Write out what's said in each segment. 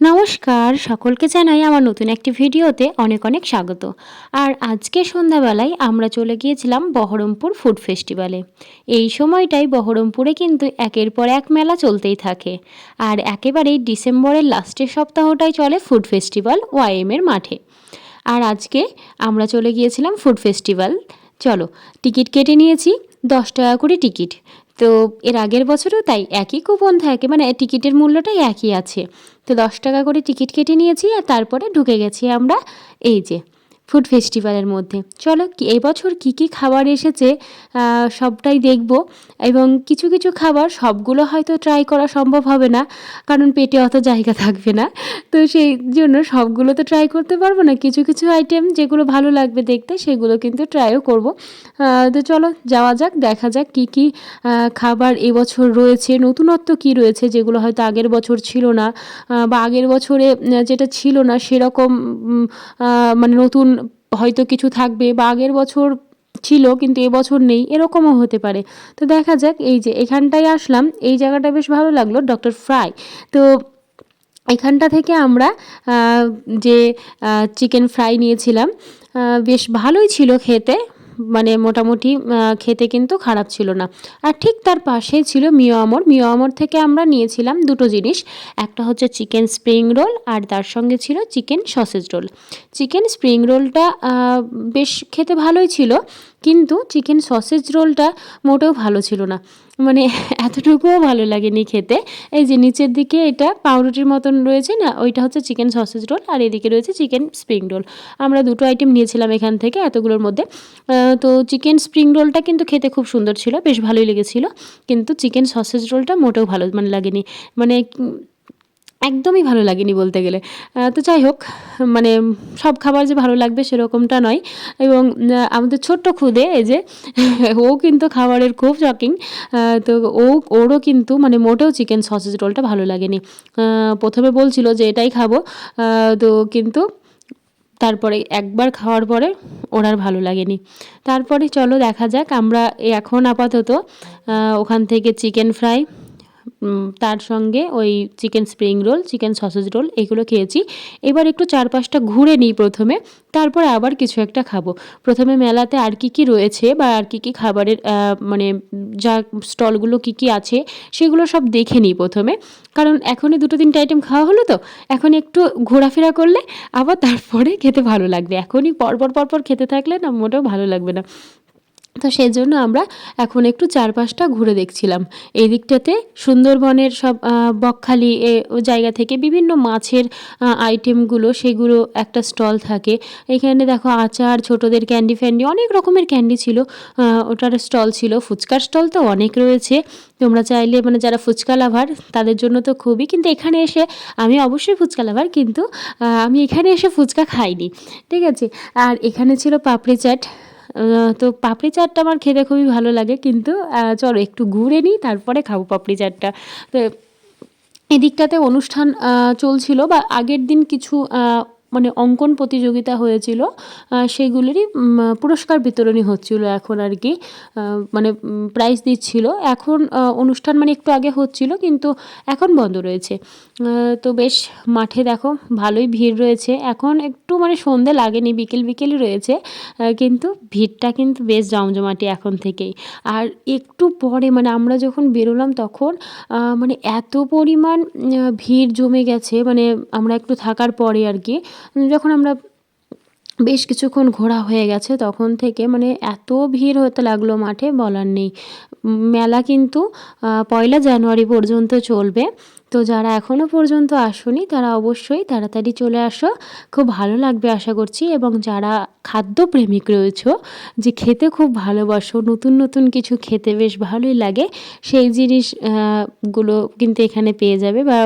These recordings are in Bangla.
নমস্কার, সকলকে জানাই আমার নতুন একটি ভিডিওতে অনেক অনেক স্বাগত। আর আজকে সন্ধ্যাবেলায় আমরা চলে গিয়েছিলাম বহরমপুর ফুড ফেস্টিভ্যালে। এই সময়টাই বহরমপুরে কিন্তু একের পর এক মেলা চলতেই থাকে। আর একেবারেই ডিসেম্বরের লাস্টের সপ্তাহটাই চলে ফুড ফেস্টিভ্যাল ওয়াইএমের মাঠে। আর আজকে আমরা চলে গিয়েছিলাম ফুড ফেস্টিভ্যাল। চলো, টিকিট কেটে নিয়েছি, দশ টাকা করে টিকিট। তো এর আগের বছরও তাই একই কুপন থাকে মানে টিকিটের মূল্যটাই একই আছে। তো দশ টাকা করে টিকিট কেটে নিয়েছি আর তারপরে ঢুকে গেছি আমরা, এই যে। ফুড ফেস্টিভ্যালের মধ্যে। চলো কি এবছর কী কী খাবার এসেছে সবটাই দেখব। এবং কিছু কিছু খাবার সবগুলো হয়তো ট্রাই করা সম্ভব হবে না, কারণ পেটে অত জায়গা থাকবে না। তো সেই জন্য সবগুলো তো ট্রাই করতে পারব না। কিছু কিছু আইটেম যেগুলো ভালো লাগবে দেখতে, সেগুলো কিন্তু ট্রাইও করব। তো চলো, যাওয়া যাক, দেখা যাক কী কী খাবার এবছর রয়েছে। নতুনত্ব কী রয়েছে যেগুলো হয়তো আগের বছর ছিল না বা আগের বছরে যেটা ছিল না, সেরকম মানে নতুন হয়তো কিছু থাকবে বা আগের বছর ছিল কিন্তু এবছর নেই, এরকমও হতে পারে। তো দেখা যাক, এই যে এখানটায় আসলাম, এই জায়গাটা বেশ ভালো লাগল, ডক্টর ফ্রাই। তো এখানটা থেকে আমরা যে চিকেন ফ্রাই নিয়েছিলাম বেশ ভালোই ছিল খেতে। মানে মোটামুটি খেতে কিন্তু খারাপ ছিল না। আর ঠিক তার পাশেই ছিল মিও আমর। মিও আমর থেকে আমরা নিয়েছিলাম দুটো জিনিস। একটা হচ্ছে চিকেন স্প্রিং রোল আর তার সঙ্গে ছিল chicken sausage roll. Chicken spring রোলটা বেশ খেতে ভালোই ছিল। কিন্তু চিকেন সসেজ রোলটা মোটেও ভালো ছিল না। মানে এতটুকুও ভালো লাগেনি খেতে। এই যে নিচের দিকে এটা পাউরুটির মতন রয়েছে না, ওইটা হচ্ছে চিকেন সসেজ রোল আর এদিকে রয়েছে চিকেন স্প্রিং রোল আমরা দুটো আইটেম নিয়েছিলাম এখান থেকে এতগুলোর মধ্যে। তো চিকেন স্প্রিং রোলটা কিন্তু খেতে খুব সুন্দর ছিল, বেশ ভালোই লেগেছিল। কিন্তু চিকেন সসেজ রোলটা মোটেও ভালো মানে লাগেনি। মানে একদমই ভালো লাগেনি বলতে গেলে। তো যাই হোক মানে সব খাবার যে ভালো লাগবে সেরকমটা নয়। এবং আমাদের ছোট্ট খুদে, এই যে, ও কিন্তু খাবারের খুব শকিং তো ও, ওরও কিন্তু মানে মোটেও চিকেন সসেজ রোলটা ভালো লাগেনি। প্রথমে বলছিল যে, এটাই খাব। তো কিন্তু তারপরে একবার খাওয়ার পরে ওর আর ভালো লাগেনি। তারপরে চলো দেখা যাক, আমরা এখন আপাতত ওখান থেকে চিকেন ফ্রাই তার সঙ্গে ওই chicken spring roll, chicken sausage roll, এগুলো খেয়েছি। এবার একটু চারপাশটা ঘুরে নিই প্রথমে, তারপরে আবার কিছু একটা খাব। প্রথমে মেলাতে আর কি কি রয়েছে বা আর কি কি খাবারের মানে যা স্টলগুলো কি কি আছে, সেগুলো সব দেখে নিই প্রথমে। কারণ এখনই দুটো তিনটে আইটেম খাওয়া হলো তো, এখন একটু ঘোরাফেরা করলে আবার তারপরে খেতে ভালো লাগবে। এখনই পরপর পরপর খেতে থাকলে না মোটেও ভালো লাগবে না। তো সেই জন্য আমরা এখন একটু চারপাশটা ঘুরে দেখছিলাম। এই দিকটাতে সুন্দরবনের সব বকখালি জায়গা থেকে বিভিন্ন মাছের আইটেমগুলো সেগুলো একটা স্টল থাকে। এখানে দেখো আচার, ছোটদের ক্যান্ডি ফ্যান্ডি, অনেক রকমের ক্যান্ডি ছিল। ওটার স্টল ছিল। ফুচকার স্টল তো অনেক রয়েছে। তোমরা চাইলে মানে যারা ফুচকা লাভার, তাদের জন্য তো খুবই। কিন্তু এখানে এসে আমি অবশ্যই ফুচকা লাভার, কিন্তু আমি এখানে এসে ফুচকা খাইনি। ঠিক আছে? আর এখানে ছিল পাপড়ি চাট। তো পাপড়ি চাটটা আমার খেতে খুবই ভালো লাগে, কিন্তু চলো একটু ঘুরে নিই, তারপরে খাব পাপড়ি চাটটা। তো এদিকটাতে অনুষ্ঠান চলছিল, বা আগের দিন কিছু মানে অঙ্কন প্রতিযোগিতা হয়েছিল সেগুলোরই পুরস্কার বিতরণী হচ্ছিল এখন আর কি মানে প্রাইজ দিচ্ছিল। এখন অনুষ্ঠান মানে একটু আগে হচ্ছিল, কিন্তু এখন বন্ধ রয়েছে। তো বেশ, মাঠে দেখো, ভালোই ভিড় রয়েছে। এখন একটু মানে সন্ধে লাগেনি, বিকেল বিকেলই রয়েছে কিন্তু ভিড়টা কিন্তু বেশ জমজমাটি এখন থেকেই। আর একটু পরে মানে আমরা যখন বেরোলাম তখন মানে এত পরিমাণ ভিড় জমে গেছে মানে আমরা একটু থাকার পরে আর কি যখন আমরা বেশ কিছুক্ষণ ঘোরা হয়ে গেছে, তখন থেকে মানে এত ভিড় হতে লাগল মাঠে বলার নেই। মেলা কিন্তু পয়লা জানুয়ারি পর্যন্ত চলবে। তো যারা এখনও পর্যন্ত আসোনি, তারা অবশ্যই তাড়াতাড়ি চলে আসো। খুব ভালো লাগবে আশা করছি এবং যারা খাদ্যপ্রেমিক রয়েছো, যে খেতে খুব ভালোবাসো, নতুন নতুন কিছু খেতে বেশ ভালোই লাগে, সেই জিনিসগুলো কিন্তু এখানে পেয়ে যাবে বা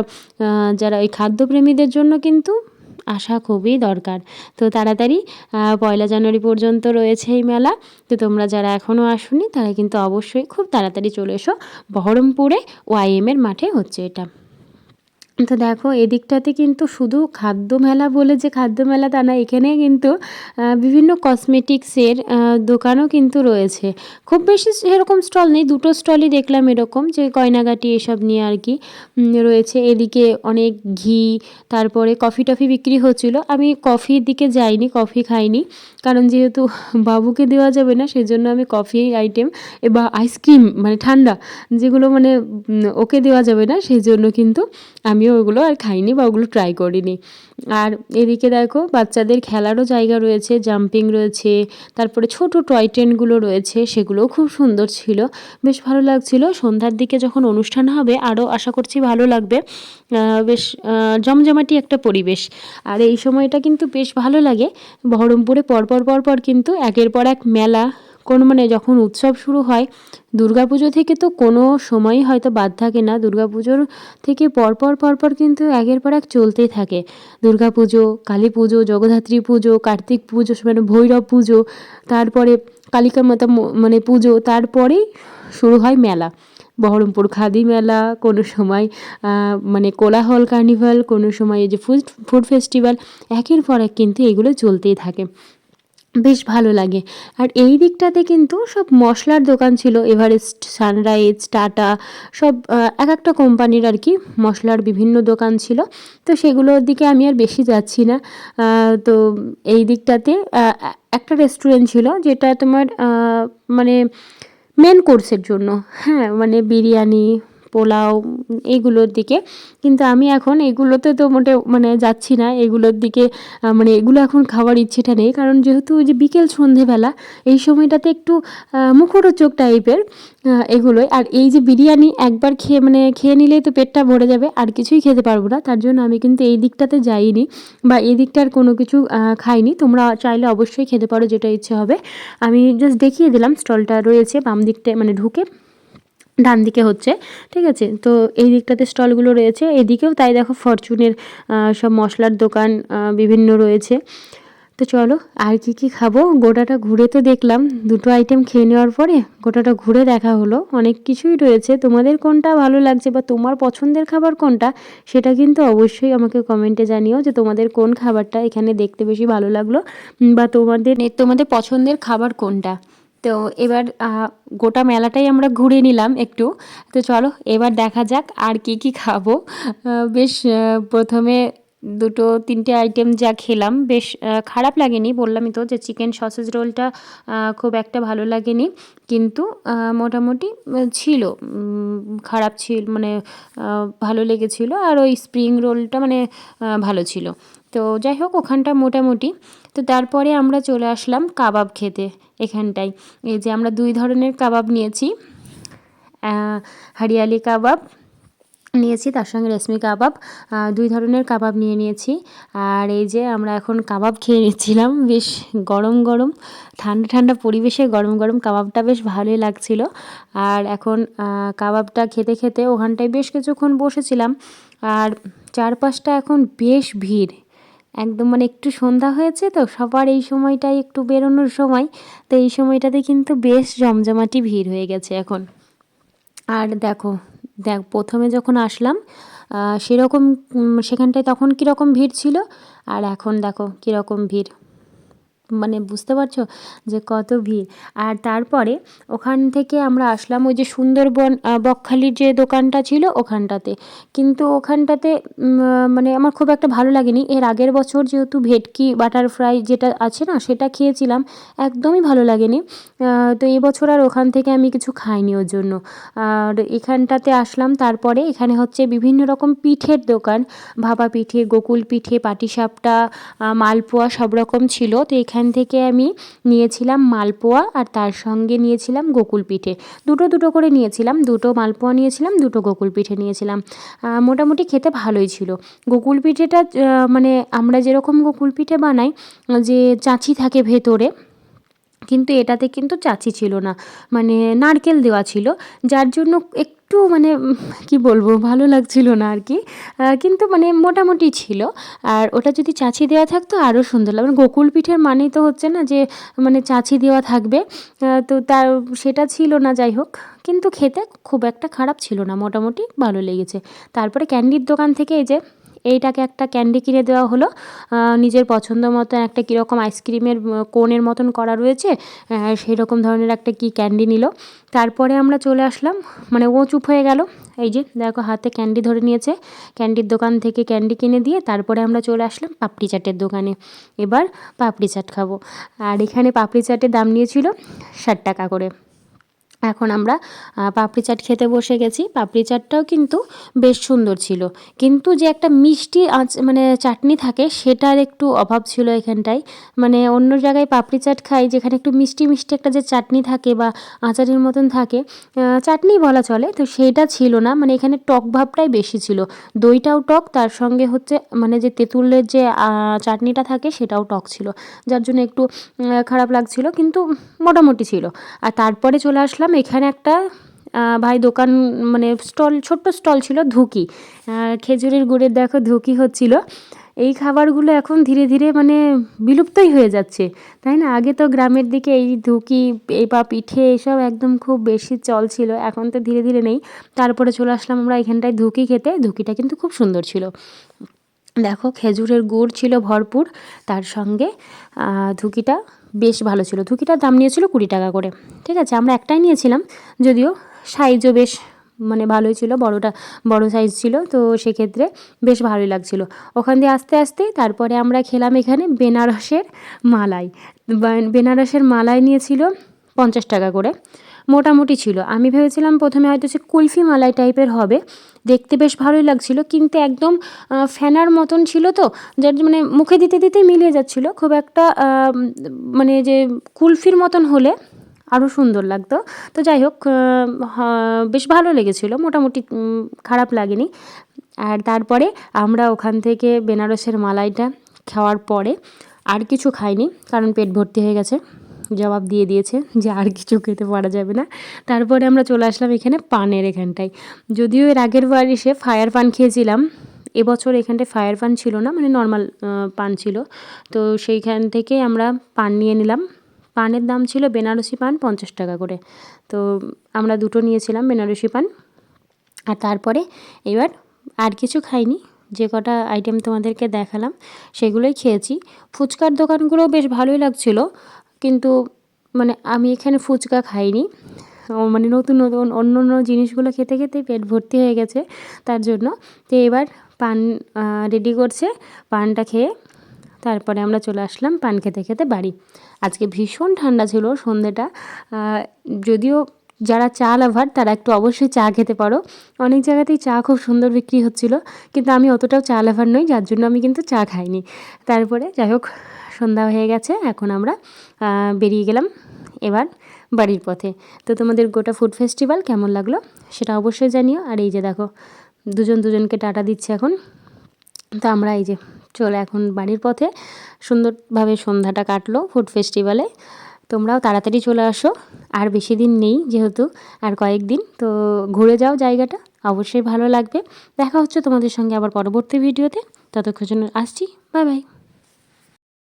যারা ওই খাদ্যপ্রেমীদের জন্য কিন্তু আসা খুবই দরকার। তো তাড়াতাড়ি পয়লা জানুয়ারি পর্যন্ত রয়েছে এই মেলা। তো তোমরা যারা এখনও আসনি, তারা কিন্তু অবশ্যই খুব তাড়াতাড়ি চলে এসো। বহরমপুরে ওয়াইএমের মাঠে হচ্ছে এটা। তো দেখো, এদিকটাতে কিন্তু শুধু খাদ্য মেলা বলে যে খাদ্য মেলা তা না, এখানে কিন্তু বিভিন্ন কসমেটিক্সের দোকানও কিন্তু রয়েছে। খুব বেশি সেরকম স্টল নেই, দুটো স্টলই দেখলাম এরকম যে গয়নাগাটি এসব নিয়ে আর কি রয়েছে। এদিকে অনেক ঘি, তারপরে কফি টফি বিক্রি হচ্ছিল। আমি কফির দিকে যাইনি কফি খাইনি, কারণ যেহেতু বাবুকে দেওয়া যাবে না, সেজন্য আমি কফি আইটেম বা আইসক্রিম মানে ঠান্ডা যেগুলো মানে ওকে দেওয়া যাবে না সেই জন্য কিন্তু আমিও ওগুলো আর খাইনি বা ওগুলো ট্রাই করিনি। আর এদিকে দেখো বাচ্চাদের খেলারও জায়গা রয়েছে জাম্পিং রয়েছে, তারপরে ছোট টয় ট্রেনগুলো রয়েছে, সেগুলোও খুব সুন্দর ছিল। বেশ ভালো লাগছিল। সন্ধ্যার দিকে যখন অনুষ্ঠান হবে, আরও আশা করছি ভালো লাগবে। বেশ জমজমাটি একটা পরিবেশ। আর এই সময়টা কিন্তু বেশ ভালো লাগে। বহরমপুরে পরপর পরপর কিন্তু একের পর এক মেলা কোনো মানে যখন উৎসব শুরু হয়, দুর্গাপুজো থেকে তো কোনো সময়ই হয়তো বাদ থাকে না। দুর্গাপুজোর থেকে পরপর পরপর কিন্তু একের পর এক চলতেই থাকে। দুর্গাপুজো কালী পুজো জগদ্ধাত্রী পুজো, কার্তিক পুজো মানে ভৈরব পুজো, তারপরে কালিকা মাতা মানে পুজো, তারপরেই শুরু হয় মেলা। বহরমপুর খাদি মেলা, কোনো সময় মানে কোলাহল কার্নিভাল, কোনো সময় এই যে ফুড ফুড ফেস্টিভ্যাল একের পর এক কিন্তু এগুলো চলতেই থাকে। বেশ ভালো লাগে। আর এই দিকটাতে কিন্তু সব মশলার দোকান ছিল এভারেস্ট সানরাইজ টাটা সব এক একটা কোম্পানির আর কি মশলার বিভিন্ন দোকান ছিল। তো সেগুলোর দিকে আমি আর বেশি যাচ্ছি না। তো এই দিকটাতে একটা রেস্টুরেন্ট ছিল যেটা তোমার মানে মেন কোর্সের জন্য। হ্যাঁ মানে বিরিয়ানি পোলাও এইগুলোর দিকে। কিন্তু আমি এখন এগুলোতে তো মোটে মানে যাচ্ছি না, এগুলোর দিকে মানে এগুলো এখন খাওয়ার ইচ্ছেটা নেই। কারণ যেহেতু ওই যে বিকেল সন্ধেবেলা, এই সময়টাতে একটু মুখরোচক টাইপের এগুলোই। আর এই যে বিরিয়ানি একবার খেয়ে মানে খেয়ে নিলেই তো পেটটা ভরে যাবে, আর কিছুই খেতে পারব না। তার জন্য আমি কিন্তু এই দিকটাতে যাইনি বা এই দিকটার কোনো কিছু খাইনি। তোমরা চাইলে অবশ্যই খেতে পারো যেটা ইচ্ছে হবে। আমি জাস্ট দেখিয়ে দিলাম, স্টলটা রয়েছে বাম দিকটায় মানে ঢুকে। ডান দিকে হচ্ছে, ঠিক আছে? তো এই দিকটাতে স্টলগুলো রয়েছে। এদিকেও তাই দেখো ফরচুনের সব মশলার দোকান বিভিন্ন রয়েছে। তো চলো, আর কি কি খাব? গোটাটা ঘুরে তো দেখলাম। দুটো আইটেম খেয়ে নেওয়ার পরে গোটাটা ঘুরে দেখা হলো। অনেক কিছুই রয়েছে। তোমাদের কোনটা ভালো লাগছে বা তোমার পছন্দের খাবার কোনটা, সেটা কিন্তু অবশ্যই আমাকে কমেন্টে জানিও যে তোমাদের কোন খাবারটা এখানে দেখতে বেশি ভালো লাগল বা তোমাদের তোমাদের পছন্দের খাবার কোনটা? তো এবার গোটা মেলাটাই আমরা ঘুরে নিলাম একটু। তো চলো, এবার দেখা যাক আর কি কি খাব। বেশ প্রথমে দুটো, তিনটে আইটেম যা খেলাম। বেশ খারাপ লাগেনি। বললামই তো যে চিকেন সসেজ রোলটা খুব একটা ভালো লাগেনি। কিন্তু মোটামুটি ছিল। খারাপ ছিল মানে ভালো লেগেছিলো। আর ওই স্প্রিং রোলটা মানে ভালো ছিল। তো যাই হোক, ওখানটা মোটামুটি। তো তারপরে আমরা চলে আসলাম কাবাব খেতে এখানটায়। এই যে আমরা দুই ধরনের কাবাব নিয়েছি। হরিয়ালি কাবাব নিয়েছি, তার সঙ্গে রেশমি কাবাব। দুই ধরনের কাবাব নিয়ে নিয়েছি। আর এই যে আমরা এখন কাবাব খেয়ে নিচ্ছিলাম। বেশ গরম গরম, ঠান্ডা ঠান্ডা পরিবেশে গরম গরম কাবাবটা বেশ ভালোই লাগছিল। আর এখন কাবাবটা খেতে খেতে ওখানটায় বেশ কিছুক্ষণ বসেছিলাম। আর চারপাশটা এখন বেশ ভিড়। একদম মানে একটু সন্ধ্যা হয়েছে তো সবার এই সময়টাই একটু বেরোনোর সময়, তো এই সময়টাতে কিন্তু বেশ জমজমাটি ভিড় হয়ে গেছে এখন। আর দেখো, দেখ, প্রথমে যখন আসলাম সেরকম সেখানটায় তখন কীরকম ভিড় ছিল? আর এখন দেখো, কীরকম ভিড়। মানে বুঝতে পারছ? যে কত ভিড়। আর তারপরে ওখান থেকে আমরা আসলাম ওই যে সুন্দরবন বকখালির যে দোকানটা ছিল ওখানটাতে। কিন্তু ওখানটাতে মানে আমার খুব একটা ভালো লাগেনি। এর আগের বছর যেহেতু ভেটকি বাটার ফ্রাই যেটা আছে না, সেটা খেয়েছিলাম। একদমই ভালো লাগেনি। তো এবছর আর ওখান থেকে আমি কিছু খাইনি ওর জন্য। আর এখানটাতে আসলাম, তারপরে এখানে হচ্ছে বিভিন্ন রকম পিঠের দোকান। ভাপা পিঠে, গোকুল পিঠে, পাটিসাপটা মালপোয়া সব রকম ছিল। তো এখান থেকে আমি নিয়েছিলাম মালপোয়া আর তার সঙ্গে নিয়েছিলাম গোকুল পিঠে। দুটো দুটো করে নিয়েছিলাম, দুটো মালপোয়া নিয়েছিলাম, দুটো গোকুল পিঠে নিয়েছিলাম। মোটামুটি খেতে ভালোই ছিল। গোকুল পিঠেটা মানে আমরা যেরকম গোকুল পিঠে বানাই, যে চাঁচি থাকে ভেতরে, কিন্তু এটাতে কিন্তু চাচি ছিল না। মানে নারকেল দেওয়া ছিল, যার জন্য একটু একটু মানে কি বলব, ভালো লাগছিল না আর কি। কিন্তু মানে মোটামুটি ছিল। আর ওটা যদি চাচি দেওয়া থাকতো আরও সুন্দর লাগবে মানে গোকুল পিঠের মানেই তো হচ্ছে না যে মানে চাচি দেওয়া থাকবে। তো তার, সেটা ছিল না, যাই হোক। কিন্তু খেতে খুব একটা খারাপ ছিল না, মোটামুটি ভালো লেগেছে। তারপরে ক্যান্ডির দোকান থেকে এই যে এইটাকে একটা ক্যান্ডি কিনে দেওয়া হলো। নিজের পছন্দ মতো একটা কীরকম আইসক্রিমের কোনের মতন করা রয়েছে। সেই রকম ধরনের একটা কি ক্যান্ডি নিল। তারপরে আমরা চলে আসলাম মানে ও চুপ হয়ে গেল। এই যে, দেখো হাতে ক্যান্ডি ধরে নিয়েছে। ক্যান্ডির দোকান থেকে ক্যান্ডি কিনে দিয়ে তারপরে আমরা চলে আসলাম পাপড়ি চাটের দোকানে। এবার পাপড়ি চাট খাব। আর এখানে পাপড়ি চাটের দাম নিয়েছিল ষাট টাকা করে। এখন আমরা পাপড়ি চাট খেতে বসে গেছি। পাপড়ি চাটটাও কিন্তু বেশ সুন্দর ছিল। কিন্তু যে একটা মিষ্টি আঁচ মানে চাটনি থাকে, সেটার একটু অভাব ছিল এখানটায়। মানে অন্য জায়গায় পাপড়ি চাট খাই, যেখানে একটু মিষ্টি মিষ্টি একটা যে চাটনি থাকে বা আচারের মতন থাকে চাটনি বলা চলে, তো সেইটা ছিল না। মানে এখানে টক ভাবটাই বেশি ছিল। দইটাও টক, তার সঙ্গে হচ্ছে মানে যে তেঁতুলের যে চাটনিটা থাকে, সেটাও টক ছিল। যার জন্য একটু খারাপ লাগছিল, কিন্তু মোটামুটি ছিল। আর তারপরে চলে আসলাম এখানে একটা ভাই দোকান মানে স্টল, ছোট্ট স্টল ছিল ধুকি। খেজুরের গুড়ের দেখো ধুকি হচ্ছিল। এই খাবারগুলো এখন ধীরে ধীরে মানে বিলুপ্তই হয়ে যাচ্ছে, তাই না? আগে তো গ্রামের দিকে এই ধুকি, এই বা পিঠে এইসব একদম খুব বেশি চল ছিল, এখন তো ধীরে ধীরে নেই। তারপরে চলে আসলাম আমরা এখানটায় ধুকি খেতে। ধুকিটা কিন্তু খুব সুন্দর ছিল। দেখো খেজুরের গুড় ছিল ভরপুর, তার সঙ্গে ধুকিটা বেশ ভালো ছিল। ধুকিটার দাম নিয়েছিল কুড়ি টাকা করে। ঠিক আছে, আমরা একটাই নিয়েছিলাম, যদিও সাইজও বেশ মানে ভালোই ছিল, বড়টা, বড় সাইজ ছিল, তো সেক্ষেত্রে বেশ ভালোই লাগছিল। ওখান দিয়ে আস্তে আস্তে তারপরে আমরা খেলাম এখানে বেনারসের মালাই। বেনারসের মালাই নিয়েছিল পঞ্চাশ টাকা করে। মোটামুটি ছিল। আমি ভেবেছিলাম প্রথমে হয়তো সে কুলফি মালাই টাইপের হবে দেখতে বেশ ভালোই লাগছিল। কিন্তু একদম ফেনার মতন ছিল তো, যার মানে মুখে দিতে দিতে মিলিয়ে যাচ্ছিল। খুব একটা মানে যে কুলফির মতন হলে আরও সুন্দর লাগতো। তো যাই হোক বেশ ভালো লেগেছিল। মোটামুটি খারাপ লাগেনি। আর তারপরে আমরা ওখান থেকে বেনারসের মালাইটা খাওয়ার পরে আর কিছু খাইনি, কারণ পেট ভর্তি হয়ে গেছে। জবাব দিয়ে দিয়েছে যে আর কিছু খেতে পারা যাবে না। তারপরে আমরা চলে আসলাম এখানে পানের এখানটায়। যদিও এর আগের বার এসে ফায়ার পান খেয়েছিলাম, এবছর এখানটায় ফায়ার পান ছিল না মানে নর্মাল পান ছিল। তো সেইখান থেকে আমরা পান নিয়ে নিলাম। পানের দাম ছিল বেনারসি পান পঞ্চাশ টাকা করে। তো আমরা দুটো নিয়েছিলাম বেনারসি পান। আর তারপরে এবার আর কিছু খাইনি। যে কটা আইটেম তোমাদেরকে দেখালাম, সেগুলোই খেয়েছি। ফুচকার দোকানগুলো বেশ ভালোই লাগছিল। কিন্তু মানে আমি এখানে ফুচকা খাইনি। মানে নতুন নতুন অন্য অন্য জিনিসগুলো খেতে খেতে পেট ভর্তি হয়ে গেছে তার জন্য। তো এবার পান রেডি করছে, পানটা খেয়ে তারপরে আমরা চলে আসলাম পান খেতে খেতে বাড়ি। আজকে ভীষণ ঠান্ডা ছিল সন্ধেটা। যদিও যারা চা লাভার তারা একটু অবশ্যই চা খেতে পারো। অনেক জায়গাতেই চা খুব সুন্দর বিক্রি হচ্ছিল, কিন্তু আমি অতটাও চা লাভার নই, যার জন্য আমি কিন্তু চা খাইনি। তারপরে যাই হোক সন্ধ্যা হয়ে গেছে, এখন আমরা বেরিয়ে গেলাম এবার বাড়ির পথে। তো তোমাদের গোটা ফুড ফেস্টিভ্যাল কেমন লাগল সেটা অবশ্যই জানিও। আর এই যে দেখো, দুজন দুজনকে টাটা দিচ্ছে এখন। তো আমরা এই যে চলে এখন বাড়ির পথে, সুন্দরভাবে সন্ধ্যাটা কাটলো ফুড ফেস্টিভ্যালে তোমরাও তাড়াতাড়ি চলে আসো, আর বেশি দিন নেই যেহেতু, আর কয়েকদিন, তো ঘুরে যাও জায়গাটা, অবশ্যই ভালো লাগবে। দেখা হচ্ছে তোমাদের সঙ্গে আবার পরবর্তী ভিডিওতে ততক্ষণ আসছি বাই বাই